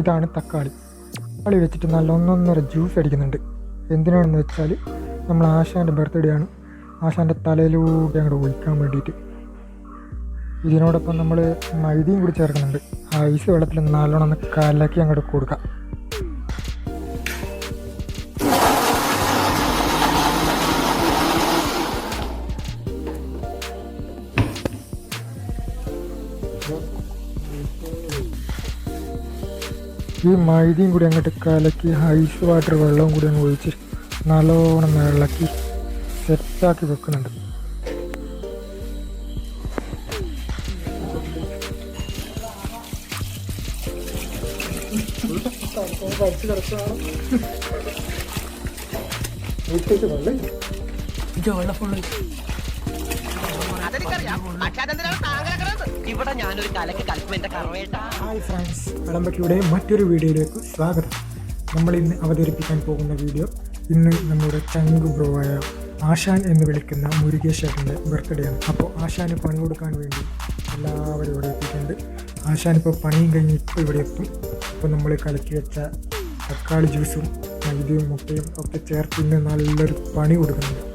ഇതാണ് തക്കാളി. തക്കാളി വെച്ചിട്ട് നല്ല ഒന്നൊന്നര ജ്യൂസ് അടിക്കുന്നുണ്ട്. എന്തിനാണെന്ന് വെച്ചാൽ നമ്മൾ ആശാന്റെ ബർത്ത്ഡേ ആണ്. ആശാന്റെ തലയിലൂടെ അങ്ങോട്ട് ഒഴിക്കാൻ വേണ്ടിയിട്ട്. ഇതിനോടൊപ്പം നമ്മൾ മൈദയും കൂടി ചേർക്കുന്നുണ്ട്. ഐസ് വെള്ളത്തിൽ നല്ലോണം ഒന്ന് കലക്കി അങ്ങോട്ട് കൊടുക്കാം. ഈ മൈദയും കൂടി അങ്ങോട്ട് കലക്കി ഐസ് വാട്ടർ വെള്ളവും കൂടി അങ്ങ് ഒഴിച്ച് നല്ലോണം ഇളക്കി സെറ്റാക്കി വെക്കുന്നുണ്ട്. ഇവിടെ ഞാനൊരു കലക്ക് കലക്കും എന്റെ കറവേട്ടാ. ഹായ് ഫ്രണ്ട്സ് മറ്റൊരു വീഡിയോയിലേക്ക് സ്വാഗതം. നമ്മൾ ഇന്ന് അവതരിപ്പിക്കാൻ പോകുന്ന വീഡിയോ ഇന്ന് നമ്മുടെ ചങ്ങു ബ്രോ ആയ ആശാൻ എന്ന് വിളിക്കുന്ന മുരുകേശ്വരന്റെ ബർത്ത്ഡേ ആണ്. അപ്പോൾ ആശാന് പണി കൊടുക്കാൻ വേണ്ടി എല്ലാവരും ഇവിടെ എത്തിയിട്ടുണ്ട്. ആശാൻ ഇപ്പോൾ പണിയും കഴിഞ്ഞ് ഇപ്പോൾ ഇവിടെ എത്തും. അപ്പോൾ നമ്മൾ കലക്കി വെച്ച തക്കാളി ജ്യൂസും മൈദയും മുട്ടയും ഒക്കെ ചേർത്ത് ഇന്ന് നല്ലൊരു പണി കൊടുക്കുന്നുണ്ട്.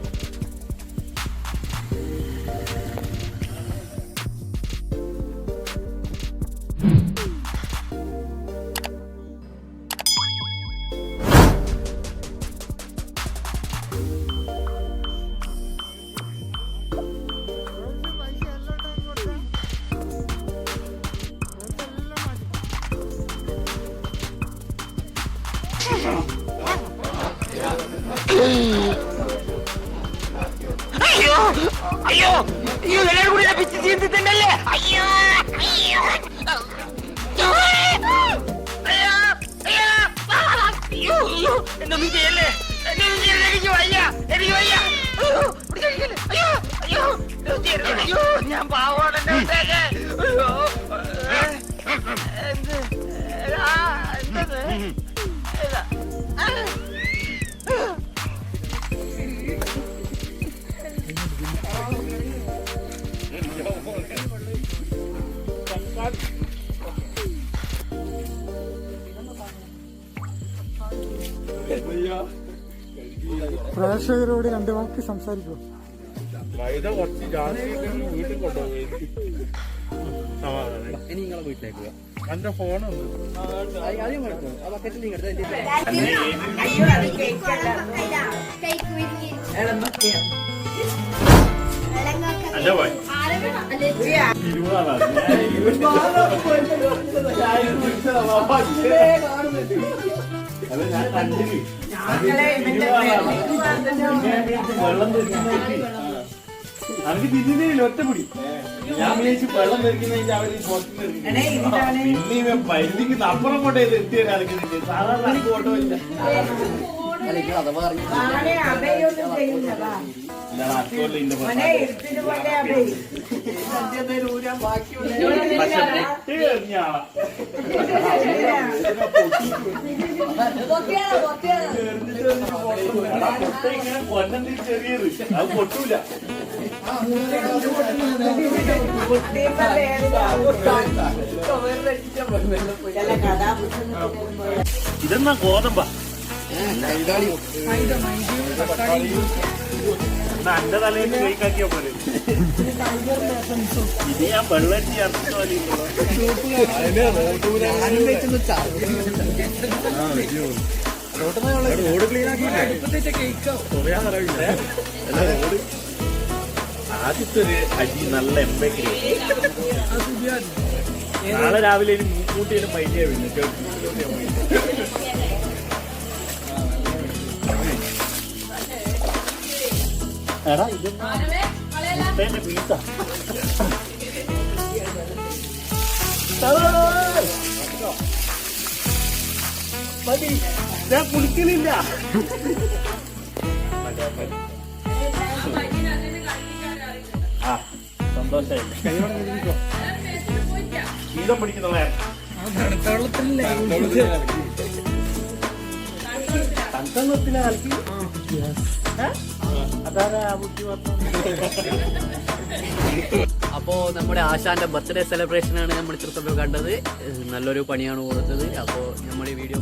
അയ്യോ അയ്യോ അയ്യോ എല്ലാവരും കൂടി പിച്ച് ചീന്തിട്ടുണ്ടല്ലേ അയ്യോ അയ്യോ. എന്നൊന്നും ചെയ്യല്ലേ? എന്നൊന്നും ചെയ്യല്ലേ? എനിക്ക് വയ്യ എനിക്ക് വയ്യ. അയ്യോ അയ്യോ അയ്യോ. ഞാൻ പാവമാണ് എന്നെ പ്രേക്ഷകരോട് രണ്ട് വാക്ക് സംസാരിക്കും. മൈദ കുറച്ച് ജാസ്തി വീട്ടിൽ കൊണ്ടുപോയി. സമാധാനം. ഇനി നിങ്ങളെ വീട്ടിലേക്ക് എന്റെ ഫോണൊന്ന് ആദ്യം അവർക്ക് തിരിഞ്ഞില്ല ഒറ്റപ്പിടി ഞാൻ വിചാരിച്ചു വെള്ളം തെറിക്കുന്നതിന്റെ അവർ പിന്നെ പരിധിക്ക് അപ്പുറം കൊണ്ടേ എത്തിയ കളിക്കുന്നുണ്ട് സാധാരണ എനിക്ക് ഓട്ടോ ഇല്ല അല്ല തിരിച്ചെറിയത് അത് പൊട്ടൂല ഇതെന്നാ ഗോതമ്പ? എന്റെ തലയിൽ കേക്കാക്കിയ പോലെ ഇത് ഞാൻ വെള്ളം ചേർത്ത പോലെ റോഡ് ക്ലീൻ ആദ്യത്തെ ഒരു അരി നല്ല എമ്പക്കരി നാളെ രാവിലെ ഇനി മൂക്കൂട്ടിയിലും മൈൻഡിയാ പിന്നെ. എടാ ഇത് മുട്ടേന്റെ പീസാ. മതി ഞാൻ കുടിക്കലില്ല. ആ സന്തോഷായില്ലേ ശീലം പിടിക്കുന്ന തങ്കത്തിലെ കളിക്കും അതാരാ ബുദ്ധി അപ്പോൾ നമ്മുടെ ആശാന്റെ ബർത്ത്ഡേ സെലിബ്രേഷൻ ആണ് നമ്മൾ ഇത്ര കണ്ടത്. നല്ലൊരു പണിയാണ് കൊടുത്തത്. അപ്പോൾ നമ്മൾ ഈ വീഡിയോ